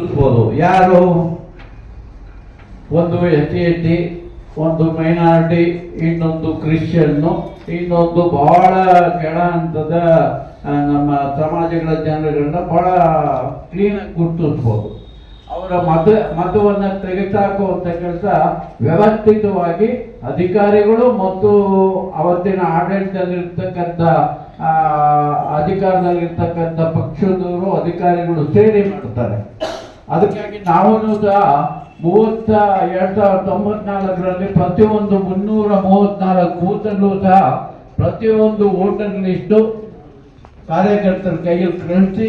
ಗುರುತಿಸ್ಬೋದು ಯಾರು? ಒಂದು S T ಒಂದು ಮೈನಾರಿಟಿ, ಇನ್ನೊಂದು ಕ್ರಿಶ್ಚಿಯನ್ನು, ಇನ್ನೊಂದು ಬಹಳ ಕೆಳ ಹಂತದ ನಮ್ಮ ಸಮಾಜಗಳ ಜನರುಗಳನ್ನ ಬಹಳ ಕ್ಲೀನಾಗಿ ಗುರುತಿಸ್ಬೋದು. ಅವರ ಮತ, ಮತವನ್ನು ತೆಗೆದುಹಾಕುವಂಥ ಕೆಲಸ ವ್ಯವಸ್ಥಿತವಾಗಿ ಅಧಿಕಾರಿಗಳು ಮತ್ತು ಅವತ್ತಿನ ಆಡಳಿತದಲ್ಲಿರ್ತಕ್ಕಂಥ ಅಧಿಕಾರದಲ್ಲಿರ್ತಕ್ಕಂಥ ಪಕ್ಷದವರು, ಅಧಿಕಾರಿಗಳು ಸೇರಿ ಮಾಡ್ತಾರೆ ಅದಕ್ಕಾಗಿ ನಾವು ಸಹ ಮೂವತ್ತ ಎರಡ್ ಸಾವಿರದ ತೊಂಬತ್ನಾಲ್ಕರಲ್ಲಿ ಪ್ರತಿಯೊಂದು ಮುನ್ನೂರ ಮೂವತ್ನಾಲ್ಕು ಬೂತಲ್ಲೂ ಸಹ ಪ್ರತಿಯೊಂದು ವೋಟರ್ ಲಿಸ್ಟು ಕಾರ್ಯಕರ್ತರ ಕೈಯಲ್ಲಿ ಕಳಿಸಿ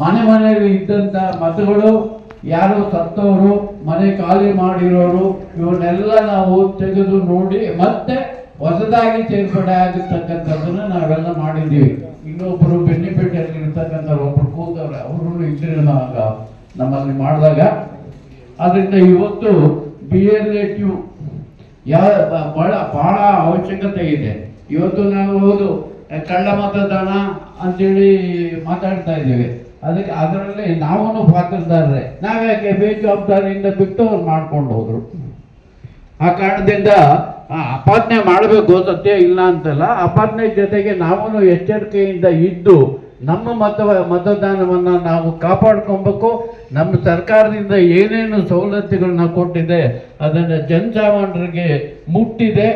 ಮನೆ ಮನೆಯಲ್ಲಿ ಇದ್ದಂಥ ಮತಗಳು, ಯಾರು ಸತ್ತವರು, ಮನೆ ಖಾಲಿ ಮಾಡಿರೋರು, ಇವನ್ನೆಲ್ಲ ನಾವು ತೆಗೆದು ನೋಡಿ ಮತ್ತೆ ಹೊಸದಾಗಿ ಸೇರ್ಪಡೆ ಆಗಿರ್ತಕ್ಕಂಥದ್ದನ್ನ ನಾವೆಲ್ಲ ಮಾಡಿದ್ದೀವಿ. ಇನ್ನೊಬ್ಬರು ಬೆನ್ನಿಪೇಟೆಯಲ್ಲಿ ಇರ್ತಕ್ಕಂಥ ಒಬ್ಬರು ಕೂತವ್ರೆ ಅವರು ಇದ್ರೆ ನಾವಾಗ ನಮ್ಮಲ್ಲಿ ಮಾಡಿದಾಗ ಅದರಿಂದ ಇವತ್ತು ಬಿ ಎಲ್ ಎ ಯಾವ ಬಹಳ ಬಹಳ ಅವಶ್ಯಕತೆ ಇದೆ. ಇವತ್ತು ನಾವು ಹೌದು, ಕಳ್ಳ ಮತದಾನ ಅಂತೇಳಿ ಮಾತಾಡ್ತಾ ಇದ್ದೀವಿ. ಅದಕ್ಕೆ, ಅದರಲ್ಲಿ ನಾವೂ ಪಾತ್ರದಾರರೇ ನಾವ್ಯಾಕೆ ಬೇಜವಾಬ್ದಾರಿಯಿಂದ ಬಿಟ್ಟು ಅವ್ರು ಮಾಡ್ಕೊಂಡು ಹೋದ್ರು? ಆ ಕಾರಣದಿಂದ ಅಪಾದನೆ ಮಾಡಬೇಕು ಸತ್ಯ ಇಲ್ಲ ಅಂತಲ್ಲ ಅಪಾದನೆ ಜೊತೆಗೆ ನಾವೂ ಎಚ್ಚರಿಕೆಯಿಂದ ಇದ್ದು ನಮ್ಮ ಮತ ಮತದಾನವನ್ನು ನಾವು ಕಾಪಾಡ್ಕೊಬೇಕು. ನಮ್ಮ ಸರ್ಕಾರದಿಂದ ಏನೇನು ಸವಲತ್ತುಗಳನ್ನ ಕೊಟ್ಟಿದೆ, ಅದನ್ನು ಜನಸಾಮಾನ್ಯರಿಗೆ ಮುಟ್ಟಿದೆ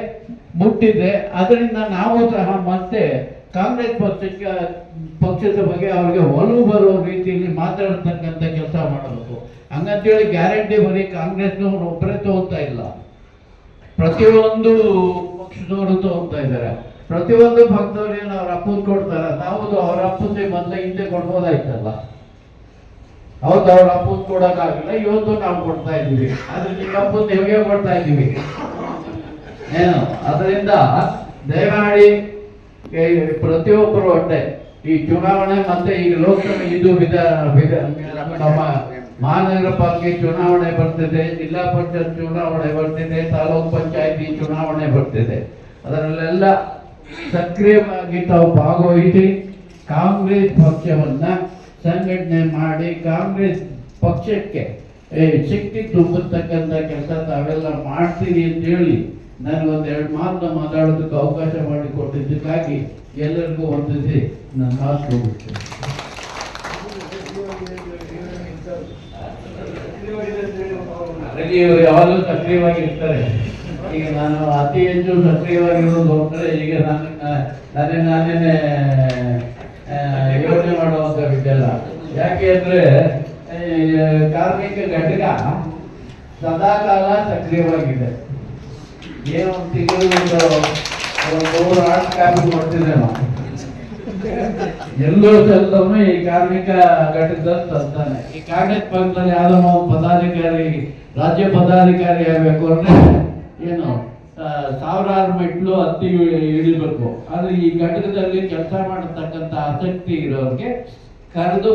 ಮುಟ್ಟಿದೆ. ಅದರಿಂದ ನಾವು ಸಹ ಮತ್ತೆ ಕಾಂಗ್ರೆಸ್ ಪಕ್ಷಕ್ಕೆ, ಪಕ್ಷದ ಬಗ್ಗೆ ಅವರಿಗೆ ಒಲವು ಬರುವ ರೀತಿಯಲ್ಲಿ ಮಾತಾಡ್ತಕ್ಕಂಥ ಕೆಲಸ ಮಾಡಬೇಕು. ಹಂಗಂತೇಳಿ ಗ್ಯಾರಂಟಿ ಬರೀ ಕಾಂಗ್ರೆಸ್ನವ್ರು ಒಬ್ಬರೇ ತಗೋತಾ ಇಲ್ಲ. ಪ್ರತಿಯೊಂದು ಪಕ್ಷದವರು ತಗೋತಾ ಇದ್ದಾರೆ. ಪ್ರತಿಯೊಂದು ಭಕ್ತರು ಏನು ಅವ್ರ ಅಪ್ಪನ ಕೊಡ್ತಾರ ಹೌದು, ಅವ್ರ ಅಪ್ಪಂದೇ ಮೊದಲ ಹಿಂದೆ ಕೊಡ್ಬೋದಾಯ್ತಲ್ಲ. ಹೌದು, ಅವ್ರ ಅಪ್ಪನ ಕೊಡೋಕ್ಕಾಗಲ್ಲ ಇವತ್ತು ನಾವು ಕೊಡ್ತಾ ಇದ್ದೀವಿ. ಆದ್ರೆ ನಿಮ್ಮ ಅಪ್ಪನ ನಿಮಗೆ ಕೊಡ್ತಾ ಇದ್ದೀವಿ. ಏನು? ಅದರಿಂದ ದಯಮಾಡಿ ಪ್ರತಿಯೊಬ್ಬರು ಒಟ್ಟೆ ಈ ಚುನಾವಣೆ ಮತ್ತೆ ಈ ಲೋಕಸಭೆ ಇದು ವಿಧ ವಿಧ, ನಮ್ಮ ಮಹಾನಗರ ಪಾಲಿಕೆ ಚುನಾವಣೆ ಬರ್ತಿದೆ. ಜಿಲ್ಲಾ ಪಂಚಾಯತ್ ಚುನಾವಣೆ ಬರ್ತಿದೆ. ತಾಲೂಕ್ ಪಂಚಾಯತಿ ಚುನಾವಣೆ ಬರ್ತಿದೆ. ಅದರಲ್ಲೆಲ್ಲ ಸಕ್ರಿಯವಾಗಿ ತಾವು ಭಾಗವಹಿಸಿ ಕಾಂಗ್ರೆಸ್ ಪಕ್ಷವನ್ನು ಸಂಘಟನೆ ಮಾಡಿ ಕಾಂಗ್ರೆಸ್ ಪಕ್ಷಕ್ಕೆ ಶಕ್ತಿ ತುಂಬತಕ್ಕಂಥ ಕೆಲಸ ತಾವೆಲ್ಲ ಮಾಡ್ತೀರಿ ಅಂತ ಹೇಳಿ ನನಗೊಂದು ಎರಡು ಮಾತನ್ನ ಮಾತಾಡೋದಕ್ಕೆ ಅವಕಾಶ ಮಾಡಿಕೊಟ್ಟಿದ್ದಕ್ಕಾಗಿ ಎಲ್ಲರಿಗೂ ವಂದಿಸಿ ನನ್ನ ಮಾತು ಹೋಗುತ್ತೆ ಇವರು ಯಾವಾಗಲೂ ಸಕ್ರಿಯವಾಗಿ ಇರ್ತಾರೆ ಈಗ ನಾನು ಅತಿ ಹೆಚ್ಚು ಸಕ್ರಿಯವಾಗಿರೋದು ಹೋಗ್ತಾರೆ ಈಗ ನಾನು ನಾನೇ ನಾನೇನೆ ಯೋಚನೆ ಮಾಡುವಂತ ವಿದ್ಯಲ್ಲ ಯಾಕೆ ಅಂದರೆ ಕಾರ್ಮಿಕ ಘಟಕ ಸದಾಕಾಲ ಸಕ್ರಿಯವಾಗಿದೆ. ಏನೋ ಒಂದು ತಿಂಗಳು ಒಂದು ನೂರು ಆರ್ಟ್ ಕಾಪಿ ಕೊಡ್ತಿದ್ದೆ ನಾವು ಎಲ್ಲೋ ಸಲ್ಲವನು ಈ ಕಾರ್ಮಿಕ ಘಟಕದ ತಂತಾನೆ ಈ ಕಾರ್ಮಿಕ ಪಕ್ಷದಲ್ಲಿ ನಾವು ಪದಾಧಿಕಾರಿ, ರಾಜ್ಯ ಪದಾಧಿಕಾರಿ ಆಗಬೇಕು ಅಂದ್ರೆ ಏನು ಸಾವಿರಾರು ಮೆಟ್ಲು ಹತ್ತಿ ಇಳಿಬೇಕು. ಆದ್ರೆ ಈ ಘಟಕದಲ್ಲಿ ಕೆಲಸ ಮಾಡತಕ್ಕಂತ ಆಸಕ್ತಿ ಇರೋರಿಗೆ ಕರೆದು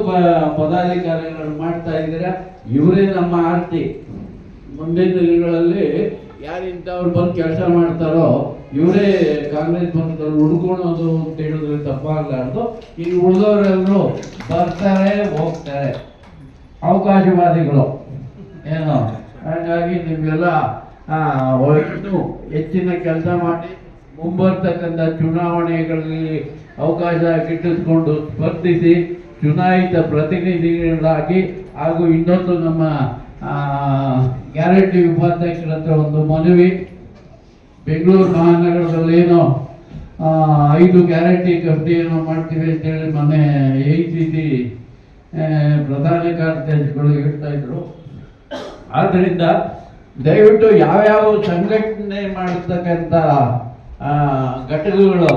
ಪದಾಧಿಕಾರಿಗಳು ಮಾಡ್ತಾ ಇದ್ದೀರಾ? ಇವರೇ ನಮ್ಮ ಆರ್ತಿ. ಮುಂದಿನ ದಿನಗಳಲ್ಲಿ ಯಾರು ಇಂಥವ್ರು ಬಂದು ಕೆಲಸ ಮಾಡ್ತಾರೋ, ಇವರೇ ಕಾಂಗ್ರೆಸ್ ಪಕ್ಷದಲ್ಲಿ ಉಳ್ಕೊಳೋದು ಅಂತ ಹೇಳಿದ್ರೆ ತಪ್ಪಾಗಲಾರ್ದು. ಈ ಉಳಿದವರೆಲ್ಲರೂ ಬರ್ತಾರೆ, ಹೋಗ್ತಾರೆ. ಅವಕಾಶವಾದಿಗಳು. ಏನೋ? ಹಾಗಾಗಿ ನಿಮ್ಗೆಲ್ಲ ಇನ್ನೂ ಹೆಚ್ಚಿನ ಕೆಲಸ ಮಾಡಿ ಮುಂಬರ್ತಕ್ಕಂಥ ಚುನಾವಣೆಗಳಲ್ಲಿ ಅವಕಾಶ ಗಿಟ್ಟಿಸ್ಕೊಂಡು ಸ್ಪರ್ಧಿಸಿ ಚುನಾಯಿತ ಪ್ರತಿನಿಧಿಗಳಾಗಿ ಹಾಗೂ ಇನ್ನೊಂದು ನಮ್ಮ ಗ್ಯಾರಂಟಿ ಉಪಾಧ್ಯಕ್ಷರ ಹತ್ರ ಒಂದು ಮನವಿ. ಬೆಂಗಳೂರು ಮಹಾನಗರದಲ್ಲೇನೋ ಐದು ಗ್ಯಾರಂಟಿ ಏನೋ ಮಾಡ್ತೀವಿ ಅಂತೇಳಿ ಮೊನ್ನೆ ಎ ಸಿ ಸಿ ಪ್ರಧಾನ ಕಾರ್ಯದರ್ಶಿಗಳು ಹೇಳ್ತಾ ಇದ್ರು. ಆದ್ದರಿಂದ ದಯವಿಟ್ಟು ಯಾವ್ಯಾವ ಸಂಘಟನೆ ಮಾಡತಕ್ಕಂಥ ಘಟಕಗಳು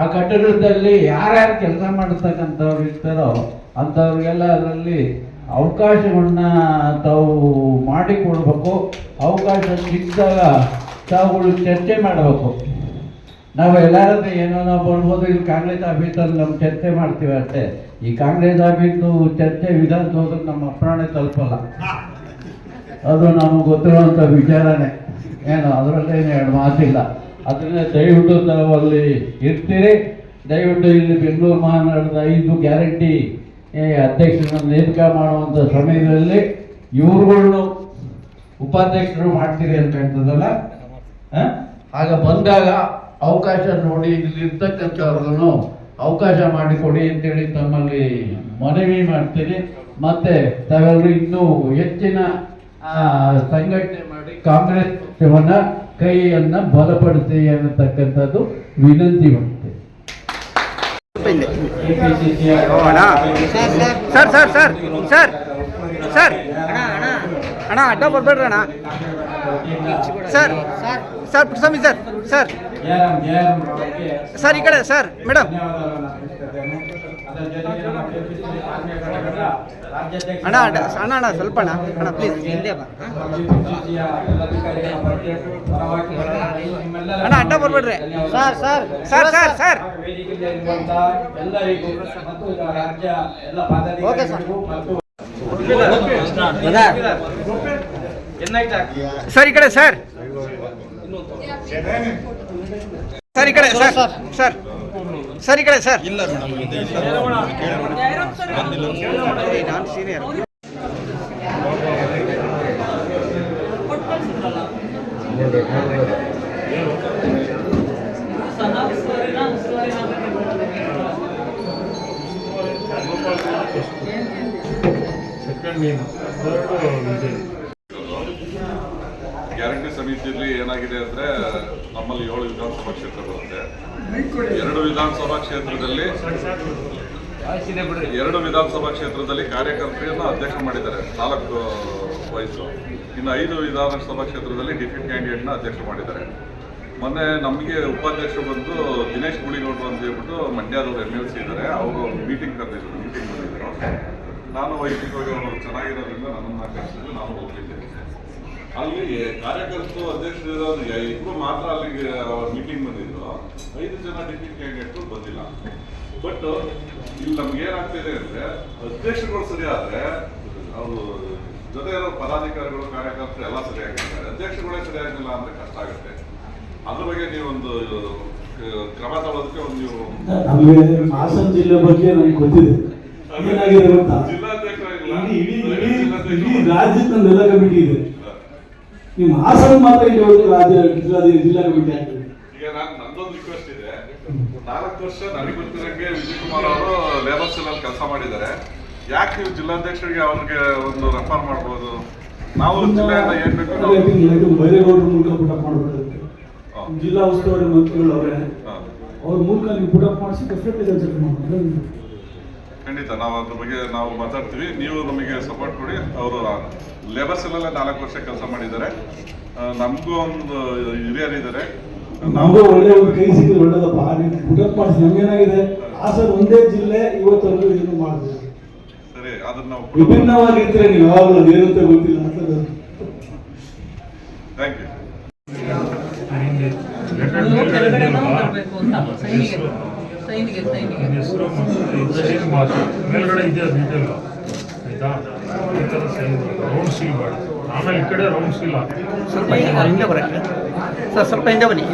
ಆ ಘಟಕದಲ್ಲಿ ಯಾರ್ಯಾರು ಕೆಲಸ ಮಾಡತಕ್ಕಂಥವ್ರು ಇರ್ತಾರೋ ಅಂಥವ್ರಿಗೆಲ್ಲ ಅದರಲ್ಲಿ ಅವಕಾಶಗಳನ್ನ ತಾವು ಮಾಡಿಕೊಡ್ಬೇಕು. ಅವಕಾಶ ಸಿಕ್ಕಿದಾಗ ತಾವುಗಳು ಚರ್ಚೆ ಮಾಡಬೇಕು. ನಾವು ಎಲ್ಲಾದ್ರೂ ಏನೋ ನಾವು ಬರ್ಬೋದು, ಇಲ್ಲಿ ಕಾಂಗ್ರೆಸ್ ಆಫೀಸಲ್ಲಿ ನಮ್ಮ ಚರ್ಚೆ ಮಾಡ್ತೀವಿ ಅಷ್ಟೇ. ಈ ಕಾಂಗ್ರೆಸ್ ಆಫೀಸು ಚರ್ಚೆ ವಿಧಾನಸೌಧಕ್ಕೆ ನಮ್ಮ ಅಪ್ರಾಣೆ ತಲುಪಲ್ಲ. ಅದು ನಮಗೆ ಗೊತ್ತಿರುವಂಥ ವಿಚಾರನೇ. ಏನು ಅದರಲ್ಲೇನು ಎರಡು ಮಾತಿಲ್ಲ. ಅದನ್ನ ದಯವಿಟ್ಟು ತಾವು ಅಲ್ಲಿ ಇರ್ತೀರಿ. ದಯವಿಟ್ಟು ಇಲ್ಲಿ ಬೆಂಗಳೂರು ಮಹಾನಗರದ ಐದು ಗ್ಯಾರಂಟಿ ಅಧ್ಯಕ್ಷರನ್ನ ನೇಮಕ ಮಾಡುವಂಥ ಸಮಯದಲ್ಲಿ ಇವ್ರುಗಳನ್ನು ಉಪಾಧ್ಯಕ್ಷರು ಮಾಡ್ತೀರಿ ಅಂತ ಹೇಳ್ತದಲ್ಲ? ಆಗ ಬಂದಾಗ ಅವಕಾಶ ನೋಡಿ ಇಲ್ಲಿರ್ತಕ್ಕಂಥವ್ರಿಗೂ ಅವಕಾಶ ಮಾಡಿಕೊಡಿ ಅಂತೇಳಿ ತಮ್ಮಲ್ಲಿ ಮನವಿ ಮಾಡ್ತೀನಿ. ಮತ್ತೆ ತಾವೆಲ್ಲರೂ ಇನ್ನೂ ಹೆಚ್ಚಿನ ಸಂಘಟನೆ ಮಾಡಿ ಕಾಂಗ್ರೆಸ್ ಪಕ್ಷವನ್ನ ಕೈಯನ್ನ ಬಲಪಡಿಸಿ ಅನ್ನತಕ್ಕಂಥದ್ದು ವಿನಂತಿ ಮಾಡುತ್ತೆ. Sir sir sir sir sir. ಅಣ್ಣ ಅಡ್ಡ ಬರ್ಬೇಡ್ರಿ ಅಣ್ಣ. Sir sir Puttaswamy sir sir. Sir ಈ ಕಡೆ ಸರ್ ಮೇಡಮ್. ಅಣ್ಣ ಅಣ್ಣ ಅಣ್ಣ ಅಣ್ಣ ಸ್ವಲ್ಪ ಅಣ್ಣ ಅಣ್ಣ ಪ್ಲೀಸ್ ಹಿಂದೆ ಬಾ. ಅಣ್ಣ ಅಡ್ಡ ಬರ್ಬೇಡ್ರಿ. Sir sir sir sir sir. Okay sir. Sir ಈ ಕಡೆ ಸರ್. ಸರ್ ಈ ಕಡೆ ಸರ್. ಸರ್. ಸರ್ ಈ ಕಡೆ ಸರ್. ನಾನು ಸೀನಿಯರ್ ಗ್ಯಾರಂಟಿ ಸಮಿತಿಯಲ್ಲಿ ಏನಾಗಿದೆ ಅಂದ್ರೆ ನಮ್ಮಲ್ಲಿ ಏಳು ವಿಧಾನಸಭಾ ಕ್ಷೇತ್ರ ಎರಡು ವಿಧಾನಸಭಾ ಕ್ಷೇತ್ರದಲ್ಲಿ ಎರಡು ವಿಧಾನಸಭಾ ಕ್ಷೇತ್ರದಲ್ಲಿ ಕಾರ್ಯಕರ್ತೆಯನ್ನು ಅಧ್ಯಕ್ಷ ಮಾಡಿದ್ದಾರೆ, ನಾಲ್ಕು ವಯಸ್ಸು. ಇನ್ನು ಐದು ವಿಧಾನಸಭಾ ಕ್ಷೇತ್ರದಲ್ಲಿ ಡಿಫೆಕ್ಟ್ ಕ್ಯಾಂಡಿಡೇಟ್ನ ಅಧ್ಯಕ್ಷ ಮಾಡಿದ್ದಾರೆ. ಮೊನ್ನೆ ನಮಗೆ ಉಪಾಧ್ಯಕ್ಷ ಬಂದು ದಿನೇಶ್ ಗುಳಿಗೌಡರು ಅಂತ ಹೇಳ್ಬಿಟ್ಟು ಮಂಡ್ಯದವ್ರು ಎಂ ಎಲ್ ಸಿ ಇದ್ದಾರೆ, ಅವರು ಮೀಟಿಂಗ್ ಕರೆದಿದ್ರು ಮೀಟಿಂಗ್ ಬಂದಿದ್ದರು ನಾನು ವೈಯಕ್ತಿಕವಾಗಿ ಅವರು ಚೆನ್ನಾಗಿರೋದ್ರಿಂದ ನನ್ನನ್ನು ಕರೆಸಿದ್ರು ನಾನು ಹೋಗಿದ್ದೆ ಅಲ್ಲಿ ಕಾರ್ಯಕರ್ತರು ಅಧ್ಯಕ್ಷರು ಇಬ್ರು ಮಾತ್ರ ಅಲ್ಲಿಗೆ ಮೀಟಿಂಗ್ ಬಂದಿದ್ರು. ಐದು ಜನ ಡಿಪ್ಯೂಟಿ ಕ್ಯಾಂಡಿಡೇಟ್ಗಳು ಬಂದಿಲ್ಲ. ಬಟ್ ಇಲ್ಲಿ ನಮ್ಗೆ ಏನಾಗ್ತಿದೆ ಅಂದ್ರೆ ಅಧ್ಯಕ್ಷರುಗಳು ಸರಿ ಆದ್ರೆ ಅವರು ಜೊತೆ ಇರೋ ಪದಾಧಿಕಾರಿಗಳು ಕಾರ್ಯಕರ್ತರು ಎಲ್ಲ ಸರಿಯಾಗಿರ್ತಾರೆ. ಅಧ್ಯಕ್ಷರುಗಳೇ ಸರಿಯಾಗಿಲ್ಲ ಅಂದ್ರೆ ಕಷ್ಟ ಆಗುತ್ತೆ. ಅದ್ರ ಬಗ್ಗೆ ನೀವೊಂದು ಕ್ರಮ ತಗೊಳ್ಳೋದಕ್ಕೆ ಒಂದು ನೀವು ಹಾಸನ ಜಿಲ್ಲೆ ಬಗ್ಗೆ ನನಗೆ ಗೊತ್ತಿದೆ. ಏನಾಗಿದೆ ಗೊತ್ತಾ? ಜಿಲ್ಲಾಧ್ಯಕ್ಷರಾಗಿಲ್ಲ. ಇಡೀ ಇಡೀ ಇಡೀ ಜಿಲ್ಲಾಧ್ಯಕ್ಷರು- ಇಡೀ ರಾಜ್ಯದ ನೆಲ ಕಮಿಟಿ ಇದೆ. ನಿಮ್ಮ ಹಾಸನ ಮಾತ್ರ ಇಲ್ಲಿ ಹೋಗಿ ರಾಜ್ಯ ಜಿಲ್ಲಾ ಜಿಲ್ಲಾ ಕಮಿಟಿ ಆಗ್ತದೆ. ಈಗ ನಾನು ನಂದೊಂದು ರಿಕ್ವೆಸ್ಟ್ ಇದೆ. ನಾಲ್ಕು ವರ್ಷ ನನಗೆ ಗೊತ್ತಿರಂಗೆ ವಿಜಯ್ ಕುಮಾರ್ ಅವರು ಲೇಬರ್ ಸೆಲ್ ಅಲ್ಲಿ ಕೆಲಸ ಮಾಡಿದ್ದಾರೆ. ಯಾಕೆ ನೀವು ಜಿಲ್ಲಾಧ್ಯಕ್ಷರಿಗೆ ಅವ್ರಿಗೆ ಒಂದು ರೆಫರ್ ಮಾಡ್ಬೋದು? ನಾವು ಜಿಲ್ಲೆಯಿಂದ ಏನ್ ಬೇಕು ಬೈರೇಗೌಡರ ಮೂಲಕ ಪುಟಪ್ ಮಾಡಬೇಕಾಗುತ್ತೆ ಜಿಲ್ಲಾ ಉಸ್ತುವಾರಿ ಮಂತ್ರಿಗಳು ಅವರೇ. ಅವ್ರ ಮೂಲಕ ನೀವು ಪುಟಪ್ ಮಾಡಿಸಿ ಡೆಫಿನೆಟ್ಲಿ ಮಾಡ್ತಾರೆ ಖಂಡಿತ ನಾವು ಅದ್ರ ಬಗ್ಗೆ ನಾವು ಮಾತಾಡ್ತೀವಿ. ನೀವು ನಮಗೆ ಸಪೋರ್ಟ್ ಕೊಡಿ ಅವರು ಲೇಬರ್ ಎಲ್ಲ ನಾಲ್ಕು ವರ್ಷ ಕೆಲಸ ಮಾಡಿದ್ದಾರೆ. ಆ, ನಮಗೂ ಒಂದು ಹಿರಿಯರಿದ್ದಾರೆ ನಮಗೂ ಒಳ್ಳೆ ಒಂದು ಕೈ ಸಿಕ್ಕಿದ್ರೆ ಒಳ್ಳೇದಪ್ಪ ನೀವು ಪುಟಪ್ ಮಾಡಿಸಿ ನಮ್ಗೇನಾಗಿದೆ ಹಾಸನ ಒಂದೇ ಜಿಲ್ಲೆ ಇವತ್ತವರೆಗೂ ಇದನ್ನು ಮಾಡಿದೆ ಸರಿ ಅದನ್ನ ನಾವು ವಿಭಿನ್ನವಾಗಿರ್ತೀರ ನೀವು ಯಾವಾಗಲೂ ಏನಂತ ಗೊತ್ತಿಲ್ಲ ಅಂತ ಥ್ಯಾಂಕ್ ಯು ಮೇಲ್ಗಡೆ ಇದೆ ಡೀಟೇಲ್ ಆಯ್ತಾ? ಈ ಥರ ರೌಂಡ್ ಸೀಲ್ ಮಾಡಿ. ಆಮೇಲೆ ಈ ಕಡೆ ರೌಂಡ್ ಸೀಲ್ ಹಾಕಿ. ಸ್ವಲ್ಪ ಹಿಂದೆ ಬರಕ್ಕೆ ಸರ್ ಸ್ವಲ್ಪ ಹಿಂದೆ ಬನ್ನಿ.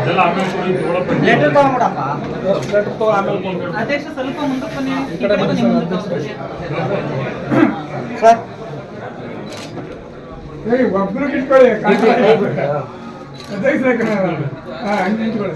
ಅದೆಲ್ಲ ಆಮೇಲೆ ಕೊಡಿ ಲೆಟರ್ ತಗೊಂಬಿಡಪ್ಪ ಲೆಟರ್ ತಗೋ ಆಮೇಲೆ. ಅಧ್ಯಕ್ಷ ಸ್ವಲ್ಪ ಮುಂದಕ್ಕೆ ಬನ್ನಿ. ಈ ಕಡೆ ಬನ್ನಿ. ಸರ್ ಒಬ್ರು ಕಿಟ್ಕೊಳ್ಳಿ ಅಧ್ಯಕ್ಷ ಹಂಗೆ ನಿಂತ್ಕೊಳ್ಳಿ.